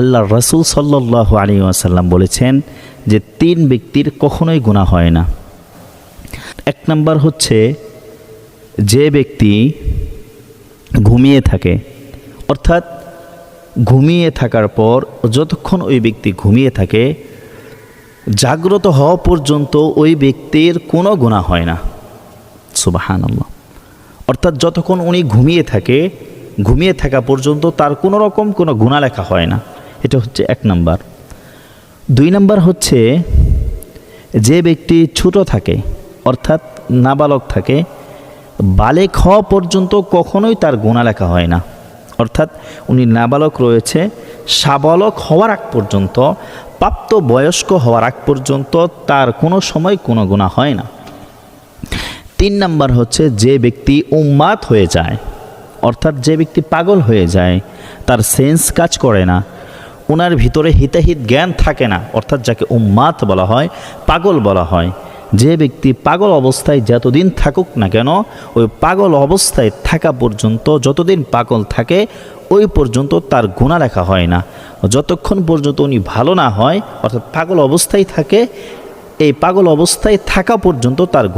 আল্লাহ রসুল সাল্লাহ আলী আসাল্লাম বলেছেন যে তিন ব্যক্তির কখনোই গুণা হয় না। এক নাম্বার হচ্ছে যে ব্যক্তি ঘুমিয়ে থাকে, অর্থাৎ ঘুমিয়ে থাকার পর যতক্ষণ ওই ব্যক্তি ঘুমিয়ে থাকে, জাগ্রত হওয়া পর্যন্ত ওই ব্যক্তির কোনো গুণা হয় না। সুবাহান আল্লাহ অর্থাৎ যতক্ষণ উনি ঘুমিয়ে থাকে, ঘুমিয়ে থাকা পর্যন্ত তার কোনো রকম কোনো গুণা লেখা হয় না। এটা হচ্ছে এক নাম্বার। দুই নাম্বার হচ্ছে, যে ব্যক্তি ছোট থাকে, অর্থাৎ নাবালক থাকে, বালেক হওয়া পর্যন্ত কখনোই তার গোনা লেখা হয় না। অর্থাৎ উনি নাবালক রয়েছে, সাবালক হওয়ার আগ পর্যন্ত প্রাপ্ত বয়স্ক হওয়ার আগ পর্যন্ত তার কোনো সময় কোনো গুণা হয় না। তিন নাম্বার হচ্ছে, যে ব্যক্তি উম্মাত হয়ে যায়, অর্থাৎ যে ব্যক্তি পাগল হয়ে যায়, তার সেন্স কাজ করে না ওনার ভিতরে হিতাহিত জ্ঞান থাকে না, অর্থাৎ যাকে উম্মাত বলা হয়, পাগল বলা হয়। যে ব্যক্তি পাগল অবস্থায় যতদিন থাকুক না কেন, ওই পাগল অবস্থায় থাকা পর্যন্ত, যতদিন পাগল থাকে, ওই পর্যন্ত তার গুণা লেখা হয় না। যতক্ষণ পর্যন্ত উনি ভালো না হয়, অর্থাৎ পাগল অবস্থায় থাকে, এই পাগল অবস্থায় থাকা পর্যন্ত তার